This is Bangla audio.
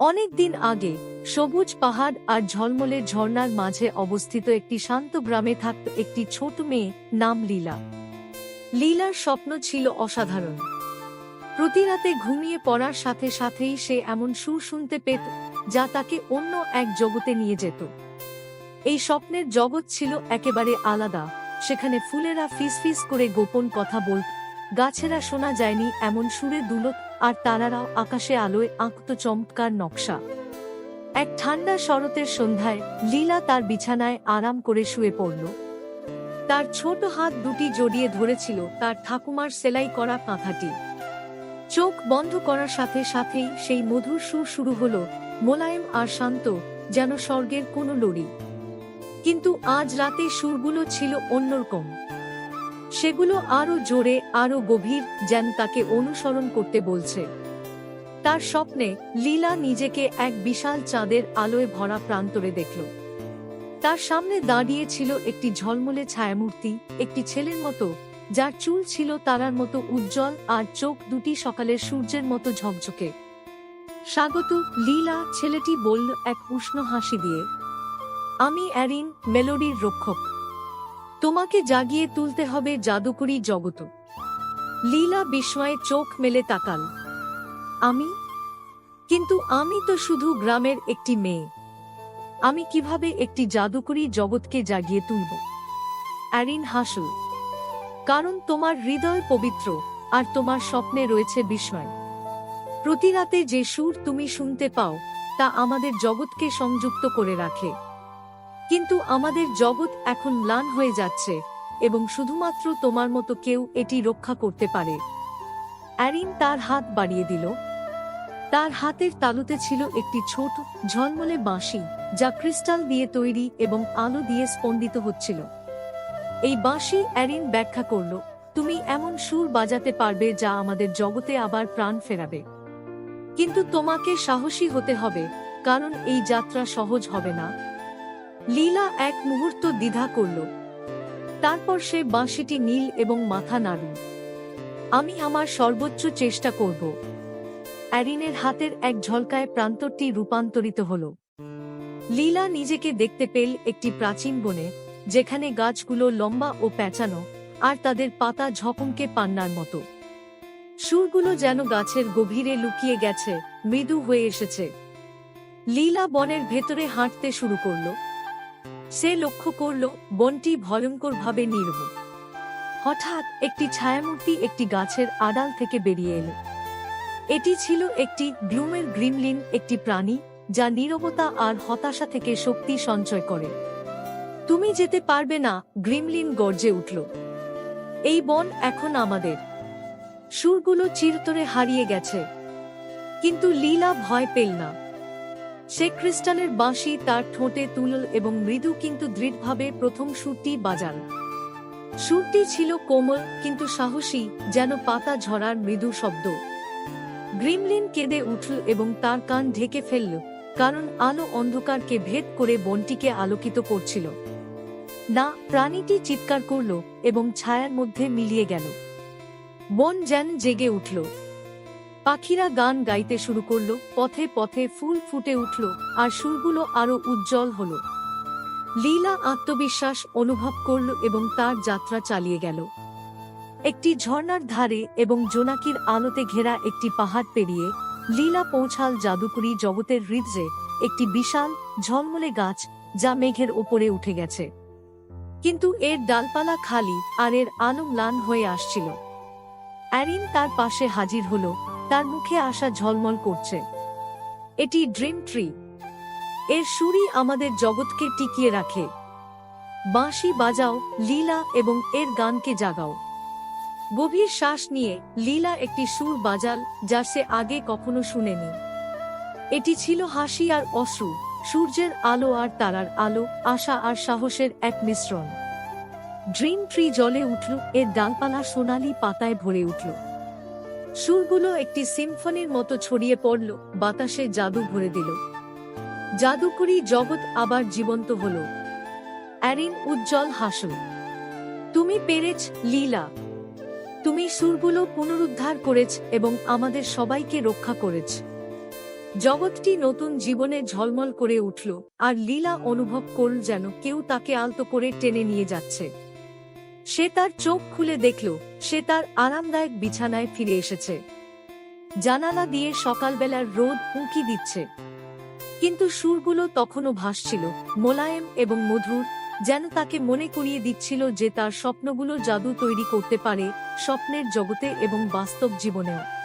অনেক দিন আগে, সবুজ পাহাড় আর ঝলমলে ঝর্ণার মাঝে অবস্থিত একটি শান্ত গ্রামে থাকত একটি ছোট মেয়ে নাম লীলা। লীলার স্বপ্ন ছিল অসাধারণ। প্রতি রাতে ঘুমিয়ে পড়ার সাথে সাথেই সে এমন সুর শুনতে পেত, যা তাকে অন্য এক জগতে নিয়ে যেত। এই স্বপ্নের জগৎ ছিল একেবারে আলাদা, সেখানে ফুলেরা ফিস ফিস করে গোপন কথা বলত, গাছেরা শোনা যায়নি এমন সুরে দুলত আর তারারাও আকাশে আলোয় আঁকত চমৎকার নকশা। এক ঠান্ডা শরতের সন্ধ্যায় লীলা তার বিছানায় আরাম করে শুয়ে পড়ল। তার ছোট হাত দুটি জড়িয়ে ধরেছিল তার ঠাকুমার সেলাই করা কাঁথাটি। চোখ বন্ধ করার সাথে সাথেই সেই মধুর সুর শুরু হলো, মোলায়েম আর শান্ত, যেন স্বর্গের কোনো লড়ি। কিন্তু আজ রাতে সুরগুলো ছিল অন্যরকম। সেগুলো আরও জোরে, আরও গভীর, যেন তাকে অনুসরণ করতে বলছে। তার স্বপ্নে লীলা নিজেকে এক বিশাল চাঁদের আলোয় ভরা প্রান্তরে দেখল। তার সামনে দাঁড়িয়ে ছিল একটি ঝলমলে ছায়ামূর্তি, একটি ছেলের মতো, যার চুল ছিল তারার মতো উজ্জ্বল আর চোখ দুটি সকালের সূর্যের মতো ঝকঝকে। স্বাগত, লীলা, ছেলেটি বলল এক উষ্ণ হাসি দিয়ে, আমি অ্যারিন, মেলোডির রক্ষক। তোমাকে জাগিয়ে তুলতে হবে জাদুকরি জগত লীলা বিস্ময়ে চোখ মেলে তাকাল। আমি? কিন্তু আমি তো শুধু গ্রামের একটি মেয়ে। আমি কীভাবে একটি জাদুকরি জগৎকে জাগিয়ে তুলব? অ্যারিন হাসল। কারণ তোমার হৃদয় পবিত্র, আর তোমার স্বপ্নে রয়েছে বিস্ময়। প্রতি রাতে যে সুর তুমি শুনতে পাও, তা আমাদের জগৎকে সংযুক্ত করে রাখে। কিন্তু আমাদের জগৎ এখন ম্লান হয়ে যাচ্ছে, এবং শুধুমাত্র তোমার মতো কেউ এটি রক্ষা করতে পারে। অ্যারিন তার হাত বাড়িয়ে দিল। তার হাতের তালুতে ছিল একটি ছোট, ঝলমলে বাঁশি, যা ক্রিস্টাল দিয়ে তৈরি এবং আলো দিয়ে স্পন্দিত হচ্ছিল। এই বাঁশি অ্যারিন ব্যাখ্যা করল, তুমি এমন সুর বাজাতে পারবে যা আমাদের জগতে আবার প্রাণ ফেরাবে। কিন্তু তোমাকে সাহসী হতে হবে, কারণ এই যাত্রা সহজ হবে না। লীলা এক মুহূর্ত দ্বিধা করল। তারপর সে বাঁশিটি নীল এবং মাথা নাড়ল আমি আমার সর্বোচ্চ চেষ্টা করব। অ্যারিনের হাতের এক ঝলকায় প্রান্তরটি রূপান্তরিত হল। লীলা নিজেকে দেখতে পেল একটি প্রাচীন বনে, যেখানে গাছগুলো লম্বা ও প্যাঁচানো, আর তাদের পাতা ঝকমকে পান্নার মতো। সুরগুলো যেন গাছের গভীরে লুকিয়ে গেছে, মৃদু হয়ে এসেছে। লীলা বনের ভেতরে হাঁটতে শুরু করল। সে লক্ষ্য করল বনটি ভয়ঙ্করভাবে নির্ভুল হঠাৎ একটি ছায়ামূর্তি একটি গাছের আড়াল থেকে বেরিয়ে এলো। এটি ছিল একটি গ্লুমের গ্রিমলিন একটি প্রাণী, যা নীরবতা আর হতাশা থেকে শক্তি সঞ্চয় করে। তুমি যেতে পারবে না গ্রিমলিন গর্জে উঠল। এই বন এখন আমাদের। সুরগুলো চিরতরে হারিয়ে গেছে। কিন্তু লীলা ভয় পেল না। সে খ্রিস্টানের বাঁশি, তার ঠোঁটে তুলল এবং মৃদু কিন্তু দৃঢ়ভাবে প্রথম সুরটি বাজাল। সুরটি ছিল কোমল কিন্তু সাহসী, যেন পাতা ঝরার মৃদু শব্দ। গ্রিমলিন কেঁদে উঠল এবং তার কান ঢেকে ফেলল, কারণ আলো অন্ধকারকে ভেদ করে বনটিকে আলোকিত করছিল। না, প্রাণীটি চিৎকার করল এবং ছায়ার মধ্যে মিলিয়ে গেল। বন যেন জেগে উঠল। পাখিরা গান গাইতে শুরু করল, পথে পথে ফুল ফুটে উঠল, আর সুরগুলো আরও উজ্জ্বল হল। লীলা আত্মবিশ্বাস অনুভব করল এবং তার যাত্রা চালিয়ে গেল। একটি ঝর্ণার ধারে এবং জোনাকির আলোতে ঘেরা একটি পাহাড় পেরিয়ে লীলা পৌঁছাল জাদুকরি জগতের হৃদয়ে একটি বিশাল, ঝলমলে গাছ যা মেঘের ওপরে উঠে গেছে। কিন্তু এর ডালপালা খালি আর এর আলো ম্লান হয়ে আসছিল। অ্যারিন তার পাশে হাজির হলো তার মুখে আসা ঝলমল করছে। এটি ড্রিম ট্রি। এর সুরই আমাদের জগৎকে টিকিয়ে রাখে। বাঁশি বাজাও, লীলা এবং এর গানকে জাগাও। গভীর শ্বাস নিয়ে লীলা একটি সুর বাজাল যা সে আগে কখনো শুনেনি। এটি ছিল হাসি আর অশ্রু, সূর্যের আলো আর তারার আলো, আশা আর সাহসের এক মিশ্রণ। ড্রিম ট্রি জলে উঠল, এর ডালপালা সোনালি পাতায় ভরে উঠল। সুরগুলো একটি সিম্ফনির মতো ছড়িয়ে পড়ল, বাতাসে জাদু ভরে দিল। জাদুকরি জগৎ আবার জীবন্ত হল। অ্যারিন উজ্জ্বল হাসল। তুমি পেরেছ, লীলা। তুমি সুরগুলো পুনরুদ্ধার করেছ এবং আমাদের সবাইকে রক্ষা করেছ। জগৎটি নতুন জীবনে ঝলমল করে উঠল, আর লীলা অনুভব করল যেন কেউ তাকে আলতো করে টেনে নিয়ে যাচ্ছে। সে তার চোখ খুলে দেখল সে তার আরামদায়ক বিছানায় ফিরে এসেছে। জানালা দিয়ে সকালবেলার রোদ উঁকি দিচ্ছে। কিন্তু সুরগুলো তখনও ভাসছিল। মোলায়েম এবং মধুর যেন তাকে মনে করিয়ে দিচ্ছিল যে তার স্বপ্নগুলো জাদু তৈরি করতে পারে স্বপ্নের জগতে এবং বাস্তব জীবনেও।